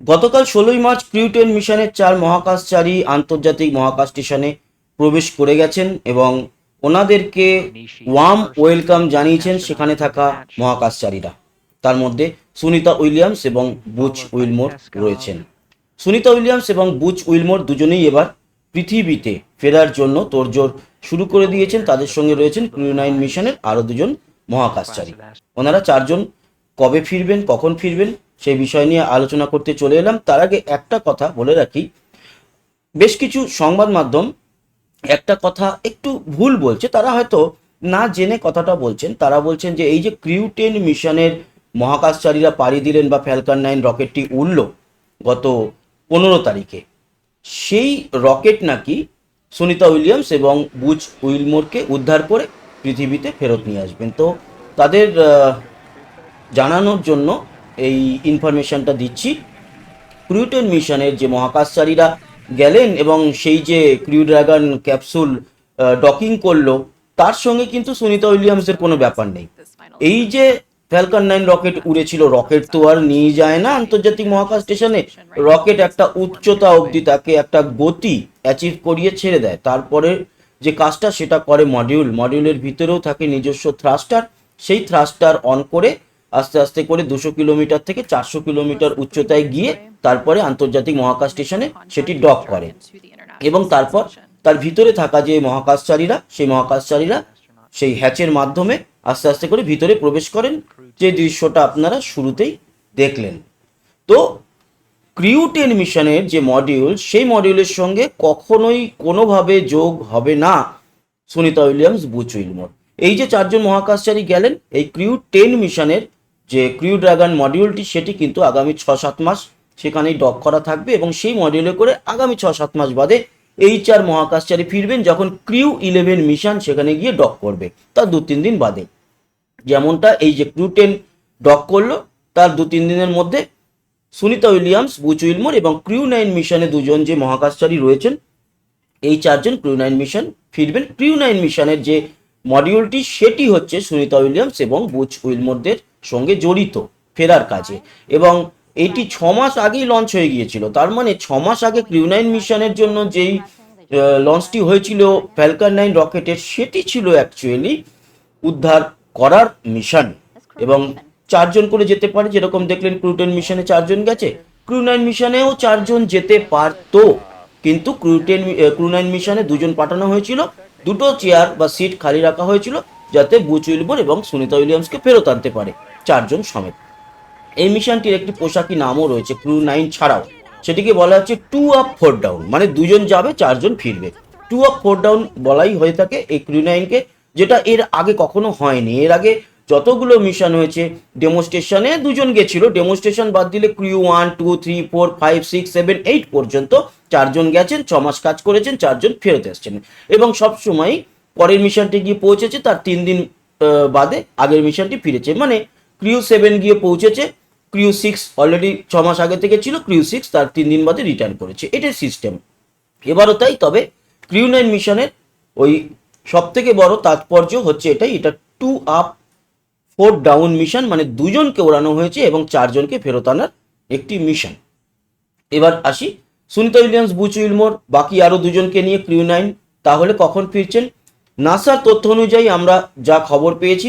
গতকাল ষোলোই মার্চ ক্রিউটেন মিশনের চার মহাকাশচারী আন্তর্জাতিক মহাকাশ স্টেশনে প্রবেশ করে গেছেন এবং ওনাদেরকে ওয়াম ওয়েলকাম জানিয়েছেন সেখানে থাকা মহাকাশচারীরা। তার মধ্যে সুনিতা উইলিয়ামস এবং বুচ উইলমোর রয়েছেন। সুনিতা উইলিয়ামস এবং বুচ উইলমোর দুজনেই এবার পৃথিবীতে ফেরার জন্য তোড়জোড় শুরু করে দিয়েছেন। তাদের সঙ্গে রয়েছেন ক্রিউ নাইন মিশনের আরও দুজন মহাকাশচারী। ওনারা চারজন কবে ফিরবেন, কখন ফিরবেন, সেই বিষয় নিয়ে আলোচনা করতে চলে এলাম। তার আগে একটা কথা বলে রাখি। বেশ কিছু সংবাদ মাধ্যম একটা কথা একটু ভুল বলছে। তারা হয়তো না জেনে কথাটা বলছেন। তারা বলছেন যে, এই যে ক্রিউটেন মিশনের মহাকাশচারীরা পাড়ি দিলেন বা ফ্যালকন নাইন রকেটটি উড়ল গত পনেরো তারিখে, সেই রকেট নাকি সুনিতা উইলিয়ামস এবং বুচ উইলমোরকে উদ্ধার করে পৃথিবীতে ফেরত নিয়ে আসবেন। তো তাদের জানানোর জন্য এই ইনফরমেশনটা দিচ্ছি। ক্রিউটেন মিশনের যে মহাকাশচারীরা গেলেন এবং সেই যে ক্রিউ ড্রাগন ক্যাপসুল ডকিং করল, তার সঙ্গে কিন্তু সুনিতা উইলিয়ামসের কোনো ব্যাপার নেই। এই যে ফ্যালকন নাইন রকেট উড়েছিল রকেট তো আর নিয়ে যায় না আন্তর্জাতিক মহাকাশ স্টেশনে রকেট একটা উচ্চতা অবধি তাকে একটা গতি অ্যাচিভ করিয়ে ছেড়ে দেয়। তারপরে যে কাজটা সেটা করে মডিউল মডিউলের ভিতরেও থাকে নিজস্ব থ্রাস্টার সেই থ্রাস্টার অন করে আস্তে আস্তে করে দুশো কিলোমিটার থেকে চারশো কিলোমিটার উচ্চতায় গিয়ে তারপরে আন্তর্জাতিক মহাকাশ স্টেশনে সেটি ডক করে। এবং তারপর তার ভিতরে থাকা যে মহাকাশচারীরা, সেই মহাকাশচারীরা সেই হ্যাচের মাধ্যমে আস্তে আস্তে করে ভিতরে প্রবেশ করেন। যে দৃশ্যটা আপনারা শুরুতেই দেখলেন। তো ক্রিউ টেন মিশনের যে মডিউল, সেই মডিউলের সঙ্গে কখনোই কোনোভাবে যোগ হবে না, সুনিতা উইলিয়ামস বুচ উইলমোর এই যে চারজন মহাকাশচারী গেলেন, এই ক্রিউ টেন মিশনের যে ক্রিউ ড্রাগন মডিউলটি, সেটি কিন্তু আগামী ছ সাত মাস সেখানেই ডক করা থাকবে এবং সেই মডিউলে করে আগামী ছ সাত মাস বাদে এই চার মহাকাশচারী ফিরবেন যখন ক্রিউ ইলেভেন মিশন সেখানে গিয়ে ডক করবে, তার দু তিন দিন বাদে। যেমনটা এই যে ক্রিউ টেন ডক করল, তার দু তিন দিনের মধ্যে সুনিতা উইলিয়ামস, বুচ উইলমোর এবং ক্রিউ নাইন মিশনে দুজন যে মহাকাশচারী রয়েছেন, এই চারজন ক্রিউ নাইন মিশন ফিরবেন। ক্রিউ নাইন মিশনের যে মডিউলটি, সেটি হচ্ছে সুনিতা উইলিয়ামস এবং বুচ উইলমোরদের সঙ্গে জড়িত ফেরার কাজে। এবং এটি ছ মাস আগেই লঞ্চ হয়ে গিয়েছিল। তার মানে ছ মাস আগে ক্রিউ নাইন মিশনের জন্য যেই লঞ্চটি হয়েছিল ফ্যালকন নাইন রকেটের সেটি ছিল অ্যাকচুয়ালি উদ্ধার করার মিশন এবং চারজন করে যেতে পারে, যেরকম দেখলেন ক্রুটেন মিশনে চারজন গেছে। ক্রু নাইন মিশনেও চারজন যেতে পারতো। কিন্তু ক্রুটেন ক্রু নাইন মিশনে দুজন পাঠানো হয়েছিল। দুটো চেয়ার বা সিট খালি রাখা হয়েছিল, যাতে বুচ উইলবর এবং সুনিতা উইলিয়ামসকে ফেরত আনতে পারে। চারজন সমেত। এই মিশনটির একটি পোশাকি নামও রয়েছে, ক্রু নাইন ছাড়াও। সেটিকে বলা হচ্ছে টু আপ ফোর ডাউন মানে দুজন যাবে, চারজন ফিরবে। টু আপ ফোর ডাউন বলাই হয়ে থাকে এই ক্রু নাইনকে, যেটা এর আগে কখনো হয়নি। এর আগে যতগুলো মিশন হয়েছে, ডেমোস্ট্রেশনে দুজন গেছিল। ডেমোস্ট্রেশন বাদ দিলে crew one, two, three, four, five, six, seven, eight পর্যন্ত চারজন গেছেন, ছ মাস কাজ করেছেন, চারজন ফেরত এসছেন। এবং সবসময় পরের মিশনটি গিয়ে পৌঁছেছে, তার তিন দিন বাদে আগের মিশনটি ফিরেছে। মানে ক্রিউ সেভেন গিয়ে পৌঁছেছে, ক্রিউ সিক্স অলরেডি ছ মাস আগে থেকে ছিল, ক্রিউ সিক্স তার তিন দিন বাদে রিটার্ন করেছে, এটাই সিস্টেম এবারও তাই, তবে ক্রিউ নাইন মিশনের ওই সব থেকে বড় তাৎপর্য হচ্ছে এটাই, এটা two up four down mission মানে দুজনকে ওড়ানো হয়েছে এবং চারজনকে ফেরত আনার একটি মিশন এবার আসি সুনিতা উইলিয়ামস, বুচ উইলমোর, বাকি আরও দুজনকে নিয়ে ক্রিউ নাইন, তাহলে কখন ফিরছেন? নাসার তথ্য অনুযায়ী আমরা যা খবর পেয়েছি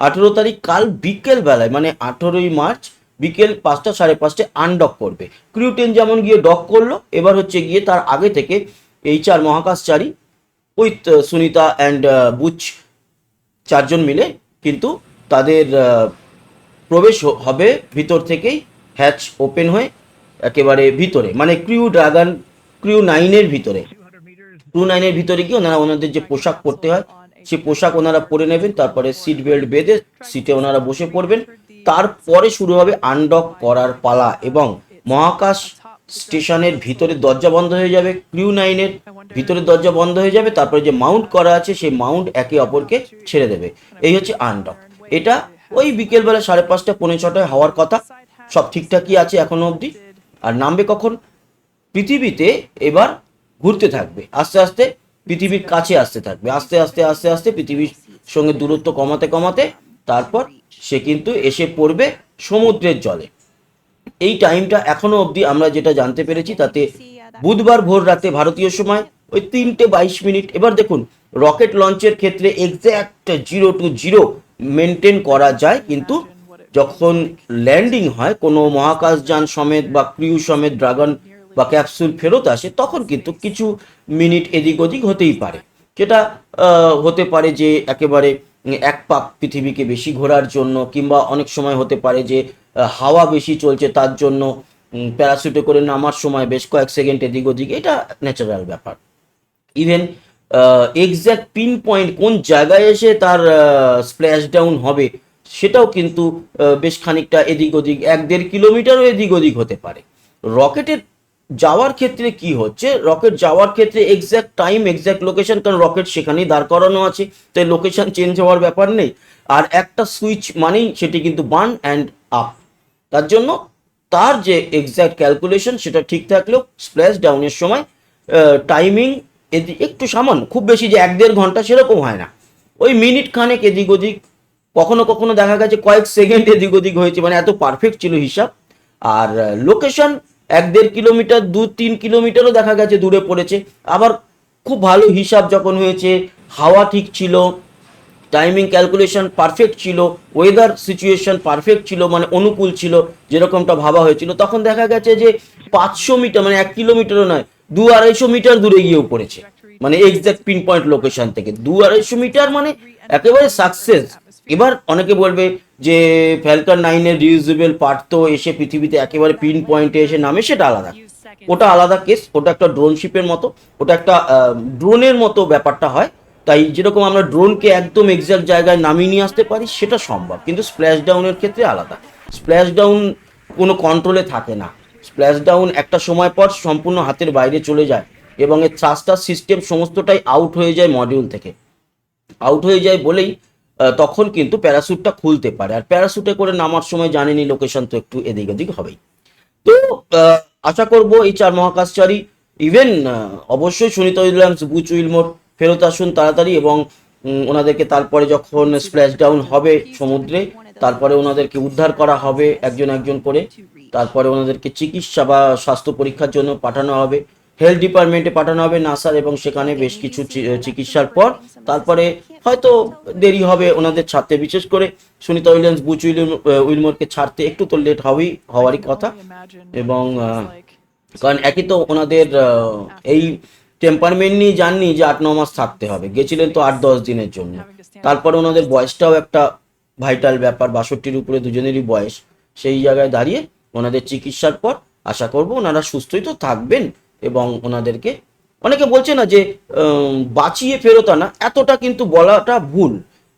আঠেরো তারিখ কাল বিকেল বেলায় মানে আঠেরোই মার্চ বিকেল পাঁচটা, সাড়ে পাঁচটায় আনডক করবে। ক্রিউ টেন যেমন গিয়ে ডক করল, এবার হচ্ছে গিয়ে তার আগে থেকে এই চার মহাকাশচারী উইথ সুনিতা অ্যান্ড বুচ চারজন মিলে কিন্তু তাদের প্রবেশ হবে ভিতর থেকেই হ্যাচ ওপেন হয়ে একেবারে ভিতরে মানে ক্রিউ ড্রাগন ক্রিউ নাইনের ভিতরে। ক্রু নাইনের ভিতরে গিয়ে ওনারা ওনাদের যে পোশাক পরতে হয় সে পোশাক ওনারা পরে নেবেন, তারপরে সিট বেল্ট বেঁধে সিটে ওনারা বসে পড়বেন। তারপরে শুরু হবে আনডক করার পালা এবং মহাকাশ স্টেশনের ভিতরে দরজা বন্ধ হয়ে যাবে ক্রিউ নাইনের ভিতরে দরজা বন্ধ হয়ে যাবে, তারপরে যে মাউন্ট করা আছে সেই মাউন্ট একে অপরকে ছেড়ে দেবে। এই হচ্ছে আনডক এটা ওই বিকেলবেলা সাড়ে পাঁচটা, পৌনে ছটায় হওয়ার কথা। সব ঠিকঠাকই আছে এখনও অবধি। আর নামবে কখন? পৃথিবীতে এবার ঘুরতে থাকবে। আস্তে আস্তে পৃথিবীর কাছে আসতে থাকবে। আস্তে আস্তে আস্তে আস্তে পৃথিবীর সঙ্গে দূরত্ব কমাতে কমাতে তারপর সে কিন্তু এসে পড়বে সমুদ্রের জলে। এই টাইমটা এখনও অবধি আমরা যেটা জানতে পেরেছি, তাতে বুধবার ভোর রাতে ভারতীয় সময় ওই তিনটে বাইশ মিনিট। এবার দেখুন রকেট লঞ্চের ক্ষেত্রে exact zero two zero maintain করা যায়, কিন্তু যখন ল্যান্ডিং হয়, কোনো মহাকাশযান সমেত বা ক্রিউ সমেত ড্রাগন বা ক্যাপসুল ফেরত আসে, তখন কিন্তু কিছু মিনিট এদিক ওদিক হতেই পারে। সেটা হতে পারে যে একেবারে এক পাক পৃথিবীকে বেশি ঘোরার জন্য, কিংবা অনেক সময় হতে পারে যে হাওয়া বেশি চলছে তার জন্য প্যারাসুটে করে নামার সময় বেশ কয়েক সেকেন্ড এদিক ওদিক, এটা ন্যাচারাল ব্যাপার। ইভেন এক্স্যাক্ট পিন পয়েন্ট কোন জায়গায় এসে তার স্প্ল্যাশ ডাউন হবে, সেটাও কিন্তু বেশ খানিকটা এদিক ওদিক, এক দেড় কিলোমিটারও এদিক ওদিক হতে পারে। রকেটের যাওয়ার ক্ষেত্রে কি হচ্ছে? রকেট যাওয়ার ক্ষেত্রে এক্স্যাক্ট টাইম এক্স্যাক্ট লোকেশন কারণ রকেট সেখানেই দাঁড় করানো আছে। তাই লোকেশন চেঞ্জ হওয়ার ব্যাপার নেই। আর একটা সুইচ মানেই সেটি কিন্তু বার্ন অ্যান্ড আপ তার জন্য তার যে এক্স্যাক্ট ক্যালকুলেশন সেটা ঠিক থাকলেও স্প্ল্যাশ ডাউনের সময় টাইমিং এদি একটু সামান্য, খুব বেশি যে এক দেড় ঘণ্টা সেরকম হয় না। ওই মিনিট খানেক এদিক ওদিক, কখনো কখনো দেখা গেছে কয়েক সেকেন্ড এদিক ওদিক হয়েছে মানে এত পারফেক্ট ছিল হিসাব। আর লোকেশন এক দেড় কিলোমিটার, দু তিন কিলোমিটারও দেখা গেছে, দূরে পড়েছে। আবার খুব ভালো হিসাব যখন হয়েছে, হাওয়া ঠিক ছিল টাইমিং ক্যালকুলেশন পারফেক্ট ছিল ওয়েদার সিচুয়েশন পারফেক্ট ছিল মানে অনুকূল ছিল, যেরকমটা ভাবা হয়েছিল, তখন দেখা গেছে যে পাঁচশো মিটার মানে এক কিলোমিটারও নয়, দু আড়াইশো মিটার দূরে গিয়েও পড়েছে। মানে এক্সাক্ট পিন পয়েন্ট লোকেশন থেকে। দু আড়াইশো মিটার মানে একেবারে সাকসেস এবার অনেকে বলবে যে ফ্যালকন নাইনের রিউজেবল পার্ট তো এসে পৃথিবীতে একেবারে পিন পয়েন্টে এসে নামে, সেটা আলাদা। ওটা আলাদা কেস ওটা একটা ড্রোন শিপের মতো, ওটা একটা ড্রোনের মতো ব্যাপারটা হয়। তাই যেরকম আমরা ড্রোনকে একদম এক্সাক্ট জায়গায় নামিয়ে নিয়ে আসতে পারি, সেটা সম্ভব। কিন্তু স্প্ল্যাশ ডাউনের ক্ষেত্রে আলাদা। স্প্ল্যাশ ডাউন কোনো কন্ট্রোলে থাকে না। স্প্ল্যাশ ডাউন একটা সময় পর সম্পূর্ণ হাতের বাইরে চলে যায় এবং এর থ্রাস্টার সিস্টেম সমস্তটাই আউট হয়ে যায় মডিউল থেকে। আউট হয়ে যায় বলেই তখন কিন্তু প্যারাসুটটা খুলতে পারে। আর প্যারাসুটে করে নামার সময় জানেনি লোকেশন তো একটু এদিক ওদিক হবেই। তো আশা করব এই চার মহাকাশচারী ইভেন অবশ্যই সুনিতা উইলিয়ামস, বুচ উইলমোর ফেরত আসুন তাড়াতাড়ি এবং ওনাদেরকে তারপরে যখন স্প্ল্যাশ ডাউন হবে সমুদ্রে, তারপরে ওনাদেরকে উদ্ধার করা হবে একজন একজন করে। তারপরে ওনাদেরকে চিকিৎসা বা স্বাস্থ্য পরীক্ষার জন্য পাঠানো হবে। হেলথ ডিপার্টমেন্টে পাঠানো হবে নাসার এবং সেখানে বেশ কিছু চিকিৎসার পর তারপরে হয়তো দেরি হবে ওনাদের ছাড়তে। বিশেষ করে সুনিতা উইলিয়ামস, বুচ উইলমোরকে ছাড়তে একটু তো লেট হবেই হওয়ারই কথা। এবং কারণ একই তো ওনাদের এই টেম্পারমেন্ট নিয়ে জাননি যে আট ন মাস থাকতে হবে। গেছিলেন তো আট, দশ দিনের জন্য। তারপরে ওনাদের বয়সটাও একটা ভাইটাল ব্যাপার, বাষট্টির উপরে দুজনেরই বয়স। সেই জায়গায় দাঁড়িয়ে ওনাদের চিকিৎসার পর আশা করব ওনারা সুস্থই তো থাকবেন। এবং ওনাদেরকে, অনেকে বলছে না যে বাঁচিয়ে ফেরত আনা, এতটা কিন্তু বলাটা ভুল।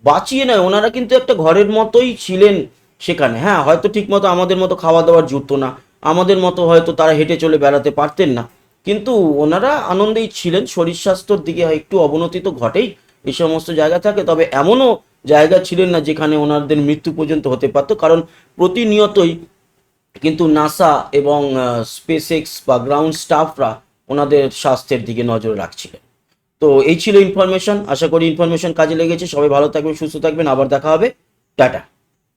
বাঁচিয়ে নয়, ওনারা কিন্তু একটা ঘরের মতোই ছিলেন সেখানে। হ্যাঁ হয়তো ঠিকমতো আমাদের মতো খাওয়া দাওয়ার জুটতো না, আমাদের মতো হয়তো তারা হেঁটে চলে বেড়াতে পারতেন না। কিন্তু ওনারা আনন্দেই ছিলেন, শরীর স্বাস্থ্যর দিকে একটু অবনতি তো ঘটেই এই সমস্ত জায়গা থাকে। তবে এমনও জায়গা ছিলেন না যেখানে ওনাদের মৃত্যু পর্যন্ত হতে পারতো, কারণ প্রতিনিয়তই কিন্তু নাসা এবং স্পেস এক্স বা গ্রাউন্ড স্টাফরা ওনাদের স্বাস্থ্যের দিকে নজর রাখছিলেন তো এই ছিল ইনফরমেশন আশা করি ইনফরমেশন কাজে লেগেছে। সবাই ভালো থাকবেন, সুস্থ থাকবেন। আবার দেখা হবে। টাটা।